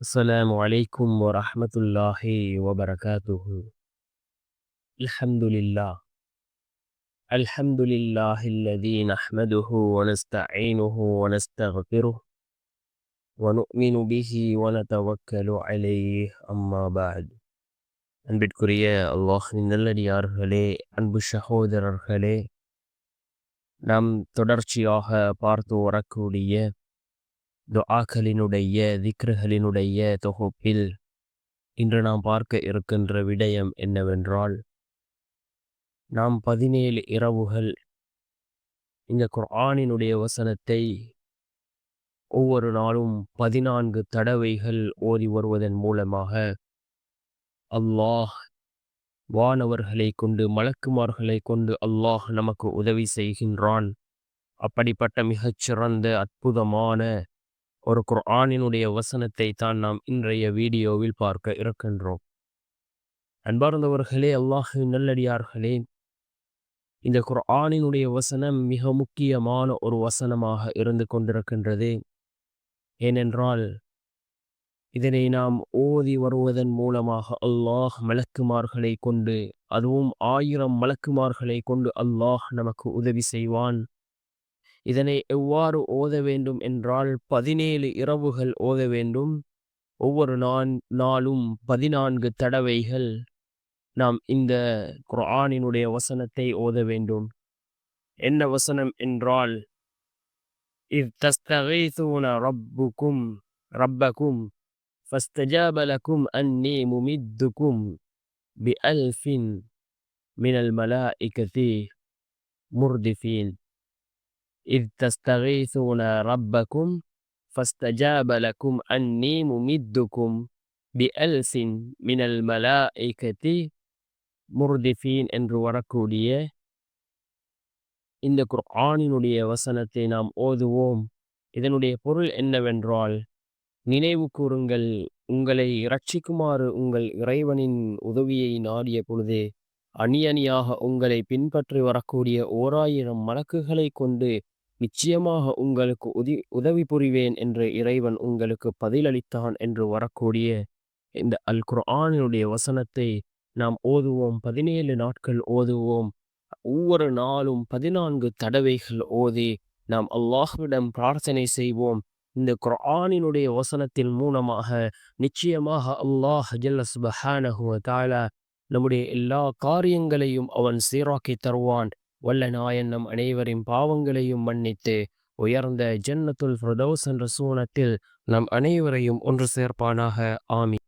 السلام عليكم ورحمة الله وبركاته الحمد لله الحمد لله الذي نحمده ونستعينه ونستغفره ونؤمن به ونتوكل عليه أما بعد அன்பிற்குரிய அல்லாஹின் நல்லடியார்களே அன்பு சகோதரர்களே நாம் தொடர்ச்சியாக பார்த்து வரக்கூடிய துஆக்களினுடைய திக்ருகளினுடைய தொகுப்பில் இன்று நாம் பார்க்க இருக்கின்ற விடயம் என்னவென்றால் நாம் பதினேழு இரவுகள் இந்த குர்ஆனினுடைய வசனத்தை ஒவ்வொரு நாளும் பதினான்கு தடவைகள் ஓதி வருவதன் மூலமாக அல்லாஹ் வானவர்களை கொண்டு மலக்குமார்களை கொண்டு அல்லாஹ் நமக்கு உதவி செய்கின்றான். அப்படிப்பட்ட மிகச்சிறந்த அற்புதமான ஒரு குர்ஆனினுடைய வசனத்தை தான் நாம் இன்றைய வீடியோவில் பார்க்க இருக்கின்றோம். அன்பார்ந்தவர்களே அல்லாஹு நல்லடியார்களே இந்த குர்ஆனினுடைய வசனம் மிக முக்கியமான ஒரு வசனமாக இருந்து கொண்டிருக்கின்றது. ஏனென்றால் இதனை நாம் ஓதி வருவதன் மூலமாக அல்லாஹ் மலக்குமார்களை கொண்டு அதுவும் ஆயிரம் மலக்குமார்களை கொண்டு அல்லாஹ் நமக்கு உதவி செய்வான். இதனை எவ்வாறு ஓத வேண்டும் என்றால் பதினேழு இரவுகள் ஓத வேண்டும் ஒவ்வொரு நான் நாளும் பதினான்கு தடவைகள் நாம் இந்த குர்ஆனினுடைய வசனத்தை ஓத வேண்டும் என்ன வசனம் என்றால் இத் தஸ்தகீசுன ரப்புக்கும் ரப்பக்கும் فاستجاب لكم أني ممدكم بألف من الملائكة مردفين إذ تستغيثون ربكم فاستجاب لكم أني ممدكم بألف من الملائكة முர்திஃபீன் என்று வரக்கூடிய இந்த குர்ஆனினுடைய வசனத்தை நாம் ஓதுவோம் இதனுடைய பொருள் என்னவென்றால் நினைவு கூறுங்கள் உங்களை இரட்சிக்குமாறு உங்கள் இறைவனின் உதவியை நாடிய பொழுது அணியணியாக உங்களை பின்பற்றி வரக்கூடிய ஓராயிரம் மலக்குகளை கொண்டு நிச்சயமாக உங்களுக்கு உதி உதவி புரிவேன் என்று இறைவன் உங்களுக்கு பதிலளித்தான் என்று வரக்கூடிய இந்த அல் குர்ஆனினுடைய வசனத்தை நாம் ஓதுவோம். பதினேழு நாட்கள் ஓதுவோம். ஒவ்வொரு நாளும் பதினான்கு தடவைகள் ஓதி நாம் அல்லாஹ்விடம் பிரார்த்தனை செய்வோம். இந்த குர்ஆனினுடைய வசனத்தின் மூலமாக நிச்சயமாக அல்லாஹ் ஜல்லஸ் பஹானஹு தாலா நம்முடைய எல்லா காரியங்களையும் அவன் சீராக்கி தருவான். வல்ல நாயன் நம் அனைவரின் பாவங்களையும் மன்னித்து உயர்ந்த ஜன்னத்துல் பிரதோஸ் என்ற சூனத்தில் நம் அனைவரையும் ஒன்று சேர்ப்பானாக. ஆமி